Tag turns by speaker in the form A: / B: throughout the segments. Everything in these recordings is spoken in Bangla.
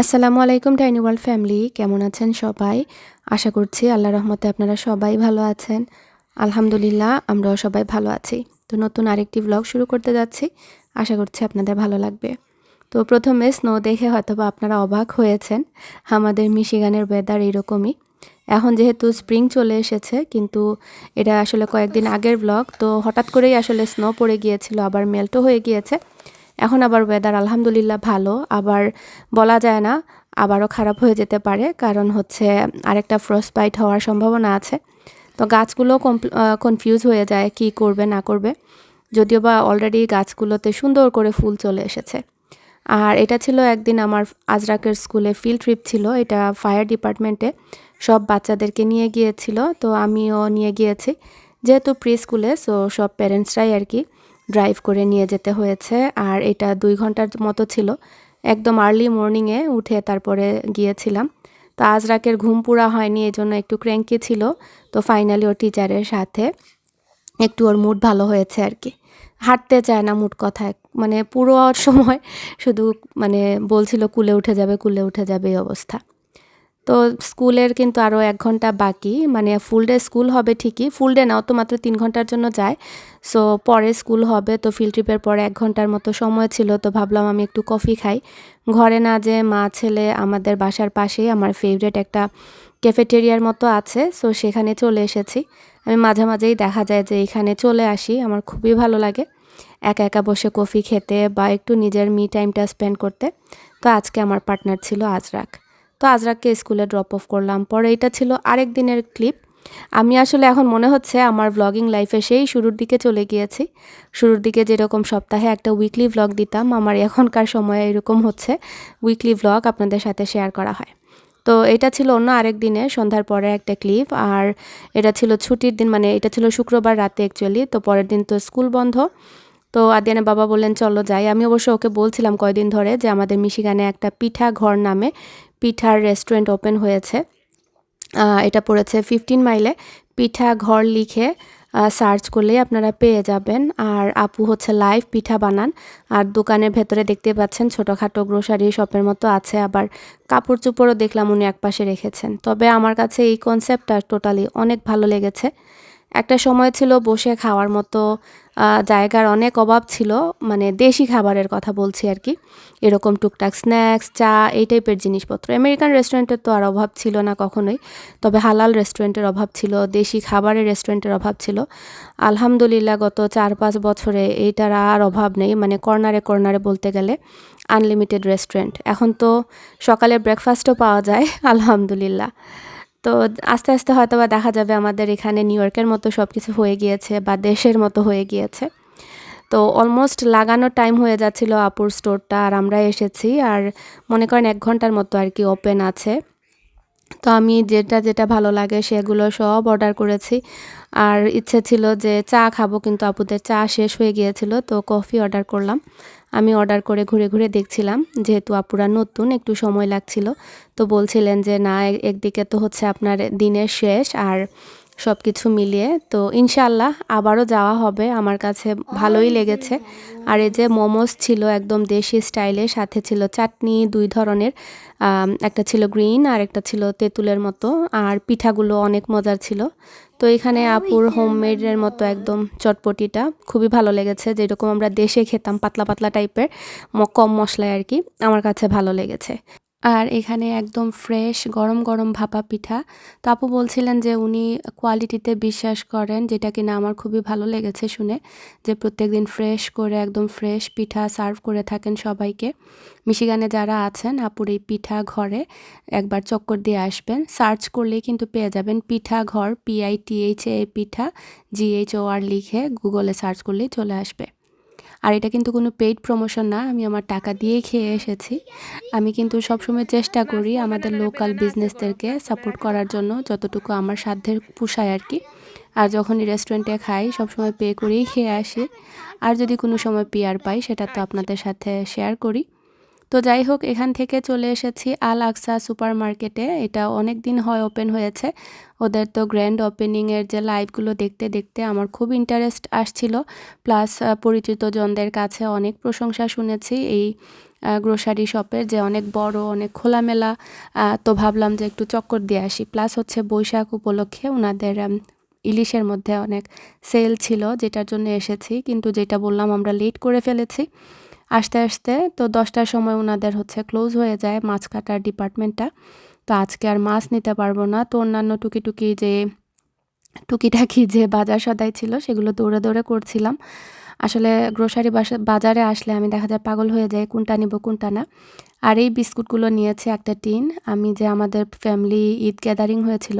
A: আসসালামু আলাইকুম টাইনি ওয়ার্ল্ড ফ্যামিলি, কেমন আছেন সবাই? আশা করছি আল্লাহ রহমতে আপনারা সবাই ভালো আছেন। আলহামদুলিল্লাহ, আমরাও সবাই ভালো আছি। তো নতুন আরেকটি ব্লগ শুরু করতে যাচ্ছি। আশা করছি আপনাদের ভালো লাগবে। তো প্রথমে স্নো দেখে হয়তো বা আপনারা অবাক হয়েছেন, আমাদের মিশিগানের ওয়েদার এরকমই। এখন যেহেতু স্প্রিং চলে এসেছে, কিন্তু এটা আসলে কয়েকদিন আগের ব্লগ তো হঠাৎ করেই আসলে স্নো পড়ে গিয়েছিল, আবার মেল্টও হয়ে গিয়েছে। এখন আবার ওয়েদার আলহামদুলিল্লাহ ভালো। আবার বলা যায় না, আবারও খারাপ হয়ে যেতে পারে, কারণ হচ্ছে আরেকটা ফ্রস্ট বাইট হওয়ার সম্ভাবনা আছে। তো গাছগুলো কনফিউজ হয়ে যায়, কি করবে, না করবে। যদিও বা অলরেডি গাছগুলোতে সুন্দর করে ফুল চলে এসেছে। আর এটা ছিল একদিন আমার আজরাকের স্কুলে ফিল্ড ট্রিপ ছিল, এটা ফায়ার ডিপার্টমেন্টে সব বাচ্চাদেরকে নিয়ে গিয়েছিল, তো আমিও নিয়ে গিয়েছি। যেহেতু প্রি স্কুলে সো সব প্যারেন্টসরাই আর কি। ড্রাইভ করে নিয়ে যেতে হয়েছে। আর এটা দুই ঘণ্টার মতো ছিল। একদম আর্লি মর্নিংয়ে উঠে তারপরে গিয়েছিলাম। তো আজ রাকের ঘুম পুরা হয়নি এই জন্য একটু ক্র্যাঙ্কি ছিল। তো ফাইনালি ওর টিচারের সাথে একটু ওর মুড ভালো হয়েছে আর কি। হাঁটতে চায় না মুড কথায় মানে পুরো সময় শুধু মানে বলছিল, কুলে উঠে যাবে, কুলে উঠে যাবে এই অবস্থা। তো স্কুলের কিন্তু আরও এক ঘণ্টা বাকি মানে ফুল ডে স্কুল হবে ঠিকই ফুল ডে নাও তো মাত্র তিন ঘণ্টার জন্য যায়। সো পরে স্কুল হবে, তো ফিল্ড ট্রিপের পরে এক ঘণ্টার মতো সময় ছিল, তো ভাবলাম আমি একটু কফি খাই। ঘরে না যে মা, ছেলে আমাদের বাসার পাশেই আমার ফেভারেট একটা ক্যাফেটেরিয়ার মতো আছে সো সেখানে চলে এসেছি। আমি মাঝে মাঝেই দেখা যায় যে এখানে চলে আসি, আমার খুবই ভালো লাগে। একা একা বসে কফি খেতে বা একটু নিজের মি টাইমটা স্পেন্ড করতে। তো আজকে আমার পার্টনার ছিল আজরাক। তো আজরাককে স্কুলে ড্রপ অফ করলাম। পরে এটা ছিল আরেক দিনের ক্লিপ আমি আসলে এখন মনে হচ্ছে আমার ব্লগিং লাইফে সেই শুরুর দিকে চলে গিয়েছি। শুরুর দিকে যেরকম সপ্তাহে একটা উইকলি ব্লগ দিতাম, আমার এখনকার সময়ে এরকম হচ্ছে। উইকলি ব্লগ আপনাদের সাথে শেয়ার করা হয়। তো এটা ছিল অন্য আরেক দিনে, সন্ধ্যার পরে একটা ক্লিপ আর এটা ছিল ছুটির দিন মানে এটা ছিল শুক্রবার রাতে অ্যাকচুয়ালি তো পরের দিন তো স্কুল বন্ধ। তো আদিয়ানের বাবা বললেন, চলো যাই। আমি অবশ্য ওকে বলছিলাম কয়দিন ধরে যে আমাদের মিশিগানে একটা পিঠা ঘর নামে পিঠার রেস্টুরেন্ট ওপেন হয়েছে। এটা পড়েছে ফিফটিন মাইলে। পিঠা ঘর লিখে সার্চ করলেই আপনারা পেয়ে যাবেন। আর আপু হচ্ছে লাইভ পিঠা বানান। আর দোকানের ভেতরে দেখতে পাচ্ছেন ছোটোখাটো গ্রোসারি শপের মতো আছে। আবার কাপড় চোপড়ও দেখলাম উনি একপাশে রেখেছেন। তবে আমার কাছে এই কনসেপ্টটা টোটালি অনেক ভালো লেগেছে। একটা সময় ছিল বসে খাওয়ার মতো জায়গার অনেক অভাব ছিল মানে দেশি খাবারের কথা বলছি আর কি। এরকম টুকটাক স্ন্যাক্স, চা, এই টাইপের জিনিসপত্র। আমেরিকান রেস্টুরেন্টের তো আর অভাব ছিল না কখনোই, তবে হালাল রেস্টুরেন্টের অভাব ছিল, দেশি খাবারের রেস্টুরেন্টের অভাব ছিল। আলহামদুলিল্লাহ গত চার পাঁচ বছরে এইটার আর অভাব নেই মানে কর্নারে কর্নারে বলতে গেলে আনলিমিটেড রেস্টুরেন্ট এখন তো সকালে ব্রেকফাস্টও পাওয়া যায়, আলহামদুলিল্লাহ। তো আস্তে আস্তে হয়তো বা দেখা যাবে আমাদের এখানে নিউ ইয়র্কের মতো সব কিছু হয়ে গিয়েছে বা দেশের মতো হয়ে গিয়েছে। তো অলমোস্ট লাগানোর টাইম হয়ে যাচ্ছিল আপুর স্টোরটা আর আমরা এসেছি আর মনে করেন এক ঘণ্টার মতো আর কি ওপেন আছে। তো আমি যেটা যেটা ভালো লাগে সেগুলো সব অর্ডার করেছি। আর ইচ্ছে ছিল যে চা খাব কিন্তু আপুদের চা শেষ হয়ে গিয়েছিল তো কফি অর্ডার করলাম। আমি অর্ডার করে ঘুরে ঘুরে দেখছিলাম, যেহেতু আপুরা নতুন, একটু সময় লাগছিল। তো বলছিলেন যে, না একদিকে তো হচ্ছে আপনার দিনের শেষ, আর সব কিছু মিলিয়ে। তো ইনশাল্লাহ আবারও যাওয়া হবে। আমার কাছে ভালোই লেগেছে। আর এই যে মোমোস ছিল একদম দেশি স্টাইলে, সাথে ছিল চাটনি, দুই ধরনের একটা ছিল গ্রিন আর একটা ছিল তেঁতুলের মতো। আর পিঠাগুলো অনেক মজার ছিল। তো এখানে আপুর হোমমেডের মতো একদম চটপটিটা। খুবই ভালো লেগেছে। যেরকম আমরা দেশে খেতাম, পাতলা পাতলা টাইপের কম মশলায় আর কি। আমার কাছে ভালো লেগেছে। আর এখানে একদম ফ্রেশ গরম গরম ভাপা পিঠা। তো আপু বলছিলেন যে উনি কোয়ালিটিতে বিশ্বাস করেন, যেটা কিনা আমার খুবই ভালো লেগেছে শুনে, যে প্রত্যেক দিন ফ্রেশ করে, একদম ফ্রেশ পিঠা সার্ভ করে থাকেন সবাইকে। মিশিগানে যারা আছেন, আপুর এই পিঠা ঘরে একবার চক্কর দিয়ে আসবেন। সার্চ করলেই কিন্তু পেয়ে যাবেন পিঠা ঘর পিআইটিএইচ এ পিঠা জিএইচ ও আর লিখে গুগলে সার্চ করলেই চলে আসবে। আর এটা কিন্তু কোনো পেইড প্রমোশন না, আমি আমার টাকা দিয়ে খেয়ে এসেছি। আমি কিন্তু সবসময় চেষ্টা করি আমাদের লোকাল বিজনেসদেরকে সাপোর্ট করার জন্য, যতটুকু আমার সাধ্যের পোষায় আর কি। আর যখনই রেস্টুরেন্টে খাই, সবসময় পে করেই খেয়ে আসি। আর যদি কোনো সময় পেয়ার পাই, সেটা তো আপনাদের সাথে শেয়ার করি। তো যাই হোক, এখান থেকে চলে এসেছি আল আকসা সুপার মার্কেটে এটা অনেক দিন হয় ওপেন হয়েছে। ওদের তো গ্র্যান্ড ওপেনিংয়ের যে লাইভগুলো দেখতে দেখতে আমার খুব ইন্টারেস্ট আসছিল। প্লাস পরিচিত জনদের কাছে অনেক প্রশংসা শুনেছি এই গ্রোসারি শপের যে অনেক বড়, অনেক খোলামেলা তো ভাবলাম যে একটু চক্কর দিয়ে আসি। প্লাস হচ্ছে বৈশাখ উপলক্ষে ওনাদের ইলিশের মধ্যে অনেক সেল ছিল, যেটার জন্য এসেছি। কিন্তু যেটা বললাম আমরা লেট করে ফেলেছি। আসতে আসতে তো দশটার সময় ওনাদের হচ্ছে ক্লোজ হয়ে যায় মাছ কাটার ডিপার্টমেন্টটা তো আজকে আর মাছ নিতে পারব না। তো অন্যান্য টুকি টুকি যে টুকিটাকি যে বাজার সদাই ছিল, সেগুলো দৌড়ে দৌড়ে করছিলাম। আসলে গ্রোসারি বাজারে আসলে আমি দেখা যায় পাগল হয়ে যাই, কোনটা নিব, কোনটা না। আর এই বিস্কুটগুলো নিয়েছে একটা টিন। আমি যে আমাদের ফ্যামিলি ঈদ গ্যাদারিং হয়েছিল,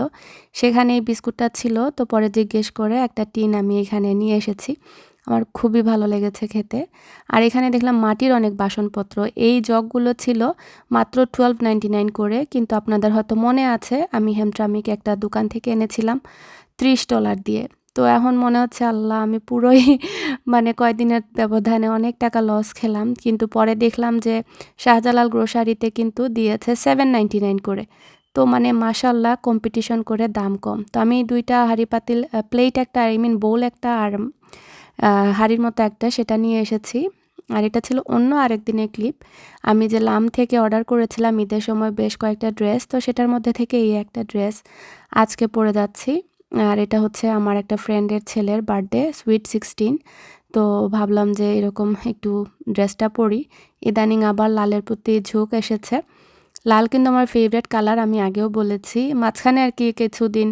A: সেখানে এই বিস্কুটটা ছিল। তো পরে জিজ্ঞেস করে একটা টিন আমি এখানে নিয়ে এসেছি। আমার খুবই ভালো লেগেছে খেতে। আর এখানে দেখলাম মাটির অনেক বাসনপত্র। এই জগগুলো ছিল মাত্র টুয়েলভ নাইন করে, কিন্তু আপনাদের হয়তো মনে আছে, আমি হেমট্রামিকে একটা দোকান থেকে এনেছিলাম ত্রিশ ডলার দিয়ে। তো এখন মনে হচ্ছে, আল্লাহ, আমি পুরোই মানে কয়দিনের ব্যবধানে অনেক টাকা লস খেলাম। কিন্তু পরে দেখলাম যে শাহজালাল গ্রোসারিতে কিন্তু দিয়েছে সেভেন নাইন করে। তো মানে মাসাল্লাহ কম্পিটিশন করে দাম কম। তো আমি দুইটা হাঁড়ি পাতিল প্লেট একটা আই মিন বোল একটা, আর হাড়ির মতো একটা, সেটা নিয়ে এসেছি। আর এটা ছিল অন্য আরেক দিনের ক্লিপ। আমি যে লাম থেকে অর্ডার করেছিলাম ঈদের সময় বেশ কয়েকটা ড্রেস, তো সেটার মধ্যে থেকে এই একটা ড্রেস আজকে পরে যাচ্ছি। আর এটা হচ্ছে আমার একটা ফ্রেন্ডের ছেলের বার্থডে, সুইট সিক্সটিন। তো ভাবলাম যে এরকম একটু ড্রেসটা পরি। ইদানিং আবার লালের প্রতি ঝোঁক এসেছে। লাল কিন্তু আমার ফেভারেট কালার আমি আগেও বলেছি। মাঝখানে আর কি কিছুদিন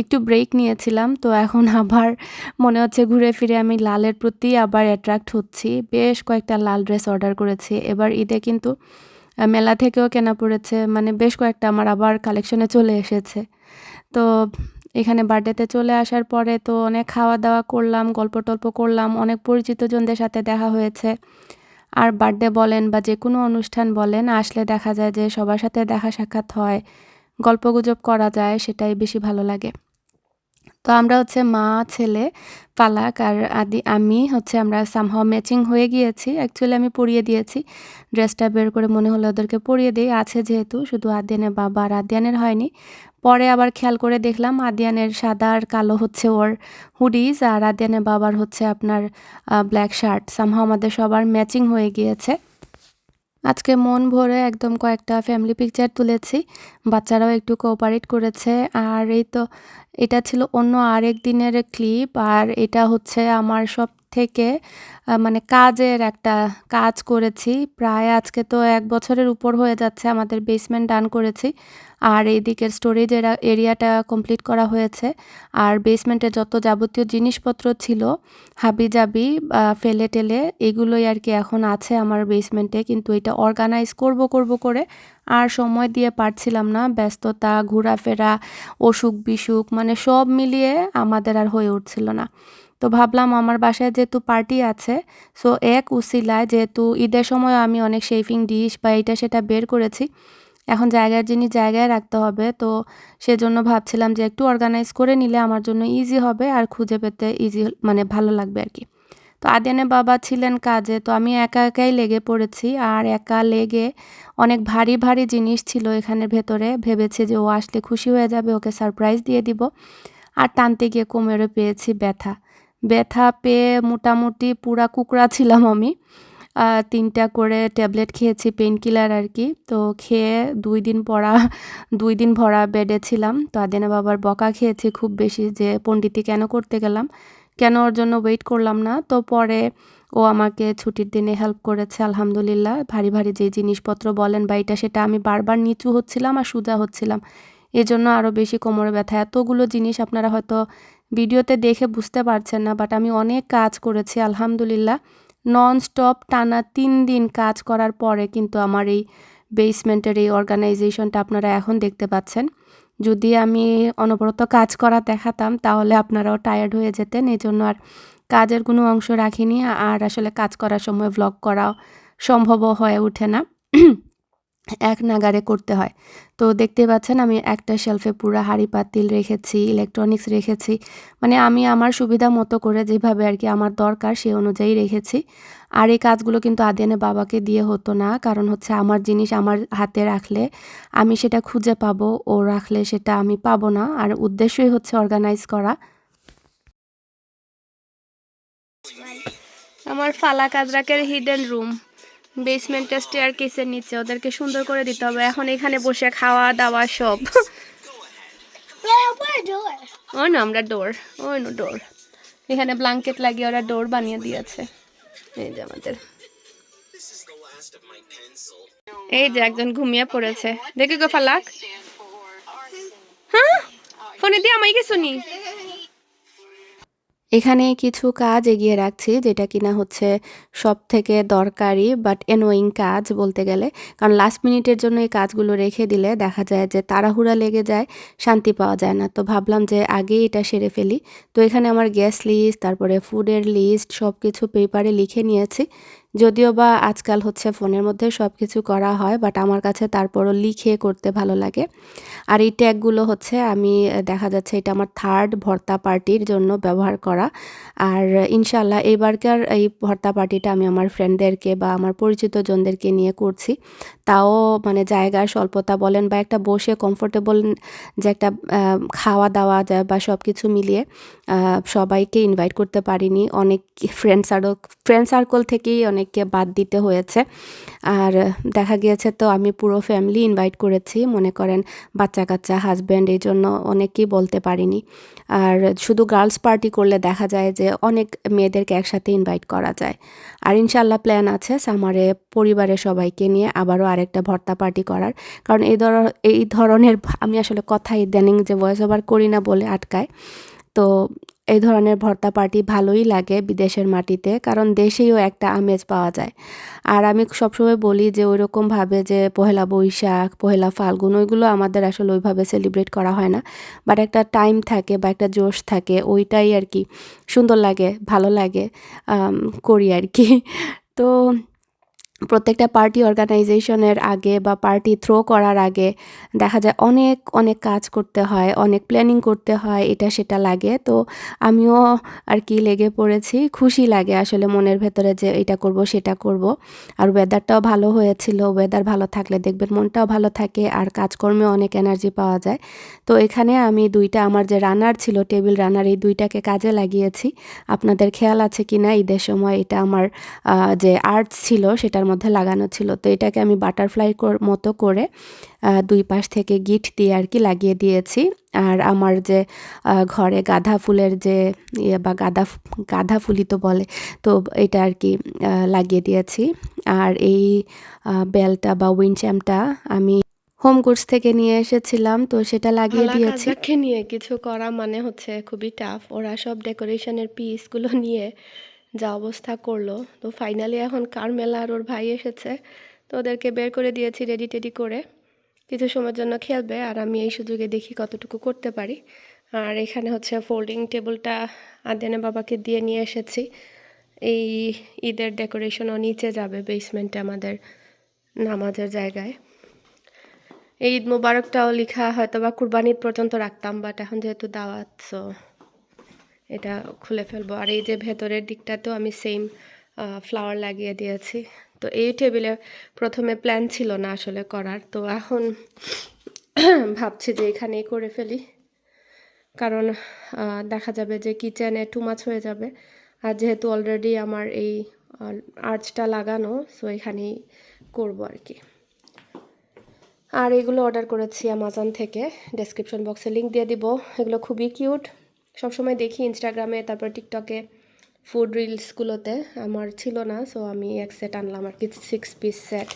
A: একটু ব্রেক নিয়েছিলাম, তো এখন আবার মনে হচ্ছে ঘুরে ফিরে আমি লালের প্রতি আবার অ্যাট্রাক্ট হচ্ছি। বেশ কয়েকটা লাল ড্রেস অর্ডার করেছি। এবার ঈদে কিন্তু মেলা থেকেও কেনা পড়েছে মানে বেশ কয়েকটা আমার আবার কালেকশনে চলে এসেছে। তো এখানে বার্থডেতে চলে আসার পরে তো অনেক খাওয়া দাওয়া করলাম, গল্প টল্প করলাম, অনেক পরিচিতজনদের সাথে দেখা হয়েছে। আর বার্থডে বলেন বা যে কোনো অনুষ্ঠান বলেন, আসলে দেখা যায় যে সবার সাথে দেখা সাক্ষাৎ হয় গল্পগুজব করা যায়, সেটাই বেশি ভালো লাগে। তো আমরা হচ্ছে মা, ছেলে, পালাক আর আদি, আমি হচ্ছে আমরা সামহাও ম্যাচিং হয়ে গিয়েছি। অ্যাকচুয়ালি আমি পরিয়ে দিয়েছি। ড্রেসটা বের করে মনে হলো ওদেরকে পরিয়ে দিই। আছে যেহেতু, শুধু আদিয়ানের বাবা আর আদিয়ানের হয়নি। পরে আবার খেয়াল করে দেখলাম আদিয়ানের সাদা আর কালো হচ্ছে ওর হুডিজ আর আদিয়ানের বাবার হচ্ছে আপনার ব্ল্যাক শার্ট সামহাও আমাদের সবার ম্যাচিং হয়ে গিয়েছে। আজকে মন ভরে একদম কয়েকটা ফ্যামিলি পিকচার তুলেছি। বাচ্চারাও একটু কোঅপারেট করেছে। আর এই তো, এটা ছিল অন্য আরেক দিনের ক্লিপ আর এটা হচ্ছে আমার সব থেকে মানে কাজের একটা কাজ করেছি। প্রায় আজকে তো এক বছরের উপর হয়ে যাচ্ছে আমাদের বেসমেন্ট ডান করেছি। আর এই দিকের স্টোরেজ এরিয়াটা কমপ্লিট করা হয়েছে। আর বেসমেন্টে যত যাবতীয় জিনিসপত্র ছিল হাবি জাবি ফেলে টেলে এগুলোই আর কি এখন আছে আমার বেসমেন্টে কিন্তু এটা অর্গানাইজ করব করব করে আর সময় দিয়ে পারছিলাম না। ব্যস্ততা, ঘোরাফেরা অসুখ বিসুখ মানে সব মিলিয়ে আমাদের আর হয়ে উঠছিল না। তো ভাবলাম আমার বাসায় যেহেতু পার্টি আছে সো এক উসিলায় যেহেতু ঈদের সময় আমি অনেক শেফিং ডিশ বা এটা সেটা বের করেছি, এখন জায়গার জিনিস জায়গায় রাখতে হবে, তো সেজন্য ভাবছিলাম যে একটু অর্গানাইজ করে নিলে আমার জন্য ইজি হবে আর খুঁজে পেতে ইজি মানে ভালো লাগবে আর কি। তো আদিয়ানে বাবা ছিলেন কাজে, তো আমি একা একাই লেগে পড়েছি আর একা লেগে অনেক ভারী ভারী জিনিস ছিল এখানের ভেতরে, ভেবেছি যে ও আসলে খুশি হয়ে যাবে, ওকে সারপ্রাইজ দিয়ে দিব। আর টানতে গিয়ে কোমরে পেয়েছি ব্যথা। ব্যথা পেয়ে মোটামুটি পুরা কুকড়া ছিলাম আমি। তিনটা করে ট্যাবলেট খেয়েছি পেন কিলার আর কি। তো খেয়ে দুই দিন পড়া, দুই দিন ভরা বেডে ছিলাম। তো আদিনা বাবার বকা খেয়েছি খুব বেশি যে, পণ্ডিতি, কেন করতে গেলাম? কেন ওর জন্য ওয়েট করলাম না? তো পরে ও আমাকে ছুটির দিনে হেল্প করেছে, আলহামদুলিল্লাহ। ভারী ভারী যে জিনিসপত্র বলেন বা এটা, সেটা আমি বারবার নিচু হচ্ছিলাম আর সোজা হচ্ছিলাম। এজন্য আরও বেশি কোমরে ব্যথা। এতগুলো জিনিস আপনারা হয়তো ভিডিওতে দেখে বুঝতে পারছেন না বাট আমি অনেক কাজ করেছি, আলহামদুলিল্লাহ। নন স্টপ টানা তিন দিন কাজ করার পরে কিন্তু আমার এই বেসমেন্টের এই অর্গানাইজেশনটা আপনারা এখন দেখতে পাচ্ছেন। যদি আমি অনবরত কাজ করা দেখাতাম, তাহলে আপনারাও টায়ার্ড হয়ে যেতেন এই জন্য আর কাজের কোনো অংশ রাখিনি, আর আসলে কাজ করার সময় ভ্লগ করাও সম্ভবও হয়ে ওঠে না। এক নাগারে করতে হয়। তো দেখতে পাচ্ছেন আমি একটা শেলফে পুরো হাঁড়ি পাতিল রেখেছি ইলেকট্রনিক্স রেখেছি। মানে আমি আমার সুবিধা মতো করে যেভাবে আর কি আমার দরকার সেই অনুযায়ী রেখেছি। আর এই কাজগুলো কিন্তু আদিয়ানে বাবাকে দিয়ে হতো না, কারণ হচ্ছে আমার জিনিস আমার হাতে রাখলে আমি সেটা খুঁজে পাবো, ও রাখলে সেটা আমি পাবো না। আর উদ্দেশ্যই হচ্ছে অর্গানাইজ করা। আমার ফালা কাজরাকের হিডেন রুম বেসমেন্ট স্টেয়ার কেসের নিচে, ওদেরকে সুন্দর করে দিতে হবে। এখন এখানে বসে খাওয়া দাওয়া সব. ওই না, আমরা ডোর ও নো ডোর এখানে ব্ল্যাঙ্কেট লাগিয়ে ওরা ডোর বানিয়ে দিয়েছে। এই যে আমাদের। এই যে একজন ঘুমিয়ে পড়েছে। দেখে গো ফালাক। হ্যাঁ? ফোনে দিয়ে আমায় কিছু নি? এখানে কিছু কাজ এগিয়ে রাখছি, যেটা কিনা হচ্ছে সব থেকে দরকারি বাট এনোয়িং কাজ বলতে গেলে। কারণ লাস্ট মিনিটের জন্য এই কাজগুলো রেখে দিলে দেখা যায় যে তাড়াহুড়া লেগে যায়, শান্তি পাওয়া যায় না। তো ভাবলাম যে আগেই এটা সেরে ফেলি। তো এখানে আমার গ্যাস লিস্ট তারপরে ফুডের লিস্ট সব কিছু পেপারে লিখে নিয়েছি। যদিও বা আজকাল হচ্ছে ফোনের মধ্যে সব কিছু করা হয় বাট আমার কাছে তারপরও লিখে করতে ভালো লাগে। আর এই ট্যাগগুলো হচ্ছে আমি দেখা যাচ্ছে এটা আমার থার্ড ভর্তা পার্টির জন্য ব্যবহার করা। আর ইনশাল্লাহ এবারকার এই ভর্তা পার্টিটা আমি আমার ফ্রেন্ডদেরকে বা আমার পরিচিত জনদেরকে নিয়ে করছি। তাও মানে জায়গার স্বল্পতা বলেন বা একটা বসে কমফোর্টেবল যে একটা খাওয়া দাওয়া যায় বা সব কিছু মিলিয়ে সবাইকে ইনভাইট করতে পারিনি। অনেক ফ্রেন্ড সার্কল ফ্রেন্ড সার্কল থেকেই অনেককে বাদ দিতে হয়েছে। আর দেখা গিয়েছে তো আমি পুরো ফ্যামিলি ইনভাইট করেছি। মনে করেন বাচ্চা কাচ্চা হাজব্যান্ড এই জন্য অনেকেই বলতে পারিনি। আর শুধু গার্লস পার্টি করলে দেখা যায় যে অনেক মেয়েদেরকে একসাথে ইনভাইট করা যায়। আর ইনশাল্লাহ প্ল্যান আছে সামারে পরিবারের সবাইকে নিয়ে আবারও আরেকটা ভর্তা পার্টি করার। কারণ এই ধর, এই ধরনের, আমি আসলে কথা ইদানিং যে ভয়েস ওভার করি না বলে আটকায়। তো এই ধরনের ভর্তা পার্টি ভালোই লাগে বিদেশের মাটিতে, কারণ দেশেও একটা আমেজ পাওয়া যায়। আর আমি সবসময় বলি যে ওই রকমভাবে যে পহেলা বৈশাখ, পহেলা ফাল্গুন, ওইগুলো আমাদের আসলে ওইভাবে সেলিব্রেট করা হয় না। বাট একটা টাইম থাকে বা একটা জোশ থাকে, ওইটাই আর কি সুন্দর লাগে, ভালো লাগে করি আর কি। তো প্রত্যেকটা পার্টি অর্গানাইজেশনের আগে বা পার্টি থ্রো করার আগে দেখা যায় অনেক অনেক কাজ করতে হয়, অনেক প্ল্যানিং করতে হয়, এটা সেটা লাগে। তো আমিও আর কি লেগে পড়েছি, খুশি লাগে আসলে মনের ভেতরে যে এটা করব, সেটা করব। আর ওয়েদারটাও ভালো হয়েছিল ওয়েদার ভালো থাকলে দেখবেন মনটাও ভালো থাকে, আর কাজকর্মে অনেক এনার্জি পাওয়া যায়। তো এখানে আমি দুইটা, আমার যে রানার ছিল টেবিল রানার এই দুইটাকে কাজে লাগিয়েছি। আপনাদের খেয়াল আছে কি না ঈদের সময় এটা আমার যে আর্টস ছিল, সেটার মধ্যে লাগানো ছিল। তো এটাকে আমি বাটারফ্লাই মতো করে দুই পাশ থেকে গিট দিয়ে আর কি লাগিয়ে দিয়েছি। আর আমার যে ঘরে গাঁদা ফুলের যে ইয়ে বা গাঁদা ফু- গাঁদা ফুলই তো বলে তো এটা আর কি লাগিয়ে দিয়েছি। আর এই বেলটা বা উইনচ্যামটা আমি হোম গুডস থেকে নিয়ে এসেছিলাম তো সেটা লাগিয়ে দিয়েছি। নিয়ে কিছু করা মানে হচ্ছে খুবই টাফ ওরা সব ডেকোরেশনের পিসগুলো নিয়ে যা অবস্থা করল। তো ফাইনালি এখন কারমেলা আর ওর ভাই এসেছে, তো ওদেরকে বের করে দিয়েছি রেডি টেডি করে। কিছু সময়ের জন্য খেলবে আর আমি এই সুযোগে দেখি কতটুকু করতে পারি। আর এখানে হচ্ছে ফোল্ডিং টেবিলটা আদেনে বাবাকে দিয়ে নিয়ে এসেছি। এই ঈদের ডেকোরেশনও নিচে যাবে বেসমেন্টে আমাদের নামাজের জায়গায়। এই ঈদ মোবারকটাও লেখা হয়তো বা কুরবানি ঈদ পর্যন্ত রাখতাম বাট এখন যেহেতু দাওয়াত সো এটা খুলে ফেলব। আর এই যে ভেতরের দিকটাতেও আমি সেম ফ্লাওয়ার লাগিয়ে দিয়েছি। তো এই টেবিলে প্রথমে প্ল্যান ছিল না আসলে করার। তো এখন ভাবছি যে এখানেই করে ফেলি। কারণ দেখা যাবে যে কিচেনে টু মাছ হয়ে যাবে। আর যেহেতু অলরেডি আমার এই আর্চটা লাগানো সো এখানেই করব আর কি। আর এগুলো অর্ডার করেছি অ্যামাজন থেকে। ডেসক্রিপশন বক্সে লিংক দিয়ে দিব। এগুলো খুবই কিউট সবসময় দেখি ইনস্টাগ্রামে তারপর টিকটকে ফুড রিলসগুলোতে আমার ছিল না সো আমি এক সেট আনলাম আর কি সিক্স পিস সেট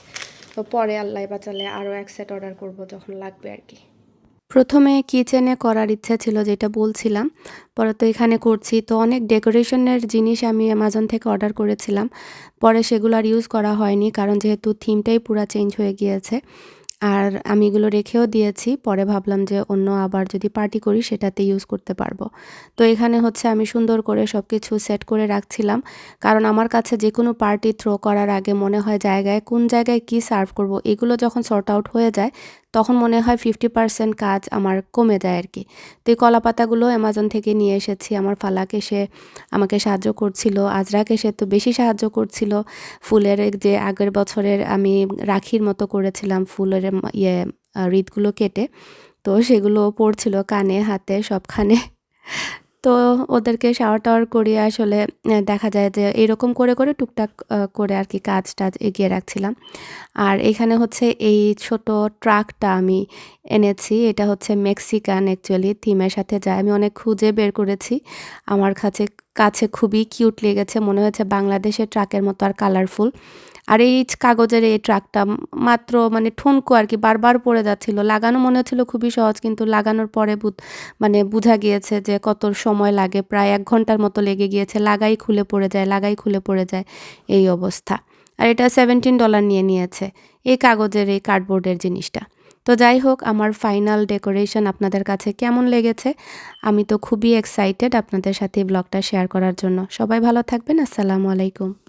A: তো পরে আল্লাহ বাঁচালে আরও এক সেট অর্ডার করব যখন লাগবে আর কি। প্রথমে কিচেনে করার ইচ্ছা ছিল, যেটা বলছিলাম। পরে তো এখানে করছি। তো অনেক ডেকোরেশনের জিনিস আমি অ্যামাজন থেকে অর্ডার করেছিলাম। পরে সেগুলো আর ইউজ করা হয়নি, কারণ যেহেতু থিমটাই পুরো চেঞ্জ হয়ে গিয়েছে। আর আমি এগুলো রেখেও দিয়েছি। পরে ভাবলাম যে অন্য আবার যদি পার্টি করি, সেটাতে ইউজ করতে পারব। তো এখানে হচ্ছে আমি সুন্দর করে সব কিছু সেট করে রাখছিলাম। কারণ আমার কাছে যে কোনো পার্টি থ্রো করার আগে মনে হয় জায়গায়, কোন জায়গায় কি সার্ভ করব, এগুলো যখন শর্ট আউট হয়ে যায় তখন মনে হয় ফিফটি পার্সেন্ট কাজ আমার কমে যায় আর কি। তো এই কলা পাতাগুলো অ্যামাজন থেকে নিয়ে এসেছি, আমার ফালাক এসে আমাকে সাহায্য করছিল, আজরাক এসে তো বেশি সাহায্য করছিল। ফুলের যে আগের বছরের আমি রাখির মতো করেছিলাম ফুলের ইয়ে হৃদগুলো কেটে, তো সেগুলো পড়ছিল কানে, হাতে, সবখানে। তো ওদেরকে শাওয়ার টাওয়ার করিয়ে আসলে দেখা যায় যে এরকম করে করে টুকটাক করে আর কি কাজ টাজ এগিয়ে রাখছিলাম। আর এখানে হচ্ছে এই ছোট ট্রাকটা আমি এনেছি। এটা হচ্ছে মেক্সিকান অ্যাকচুয়ালি থিমের সাথে যায়। আমি অনেক খুঁজে বের করেছি। আমার কাছে কাছে খুবই কিউট লেগেছে। মনে হয়েছে বাংলাদেশের ট্রাকের মতো আর কালারফুল আর এই কাগজের এই ট্রাকটা মাত্র মানে ঠুনকো আর কি বারবার পড়ে যাচ্ছিল। লাগানো মনে হচ্ছিল খুবই সহজ, কিন্তু লাগানোর পরে মানে বোঝা গিয়েছে যে কত সময় লাগে, প্রায় এক ঘণ্টার মতো লেগে গিয়েছে। লাগাই খুলে পড়ে যায়, লাগাই খুলে পড়ে যায়, এই অবস্থা। আর এটা সেভেন্টিন ডলার নিয়ে নিয়েছে এই কাগজের, এই কার্ডবোর্ডের জিনিসটা। তো যাই হোক, আমার ফাইনাল ডেকোরেশন আপনাদের কাছে কেমন লেগেছে? আমি তো খুবই এক্সাইটেড আপনাদের সাথে ব্লগটা শেয়ার করার জন্য। সবাই ভালো থাকবেন, আসসালামু আলাইকুম।